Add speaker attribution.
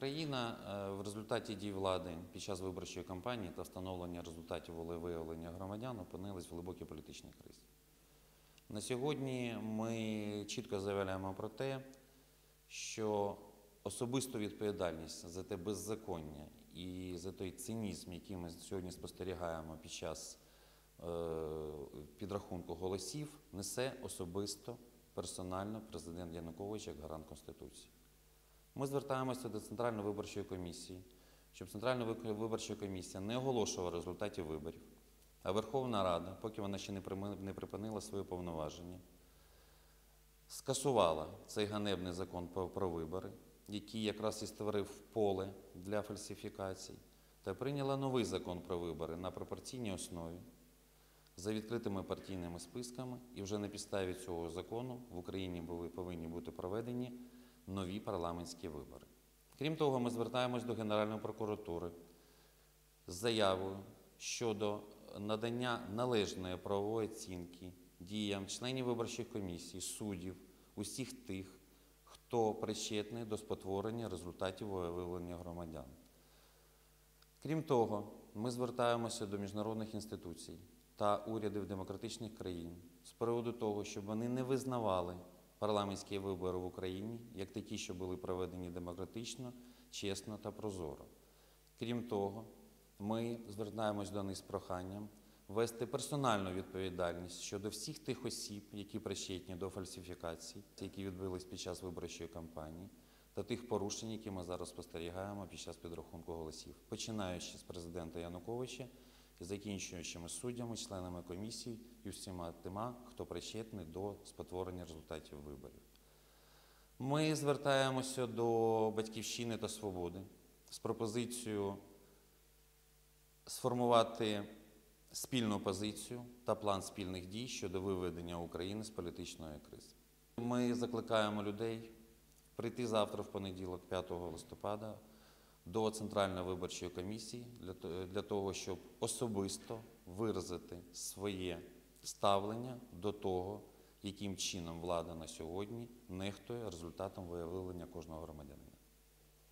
Speaker 1: Україна е, в результаті дій влади під час виборчої кампанії та встановлення результатів волевиявлення громадян опинилась в глибокій політичній кризі. На сьогодні ми чітко заявляємо про те, що особисту відповідальність за те беззаконня і за той цинізм, який ми сьогодні спостерігаємо під час е, підрахунку голосів, несе особисто персонально президент Янукович як гарант Конституції. Ми звертаємося до Центральної виборчої комісії, щоб Центральна виборча комісія не оголошувала результатів виборів, а Верховна Рада, поки вона ще не припинила свої повноваження, скасувала цей ганебний закон про, вибори, який якраз і створив поле для фальсифікацій, та прийняла новий закон про вибори на пропорційній основі за відкритими партійними списками, і вже на підставі цього закону в Україні повинні бути проведені нові парламентські вибори. Крім того, ми звертаємось до Генеральної прокуратури з заявою щодо надання належної правової оцінки діям членів виборчих комісій, суддів, усіх тих, хто причетний до спотворення результатів виявлення громадян. Крім того, ми звертаємося до міжнародних інституцій та урядів демократичних країн з приводу того, щоб вони не визнавали парламентські вибори в Україні як такі, що були проведені демократично, чесно та прозоро. Крім того, ми звертаємось до них з проханням ввести персональну відповідальність щодо всіх тих осіб, які причетні до фальсифікацій, які відбулись під час виборчої кампанії, та тих порушень, які ми зараз спостерігаємо під час підрахунку голосів, починаючи з президента Януковича закінчуючими суддями, членами комісій і всіма тима, хто причетний до спотворення результатів виборів. Ми звертаємося до батьківщини та свободи з пропозицією сформувати спільну позицію та план спільних дій щодо виведення України з політичної кризи. Ми закликаємо людей прийти завтра, в понеділок, 5 листопада, до Центральної виборчої комісії для, того, щоб особисто виразити своє ставлення до того, яким чином влада на сьогодні нехтує результатом виявлення кожного громадянина.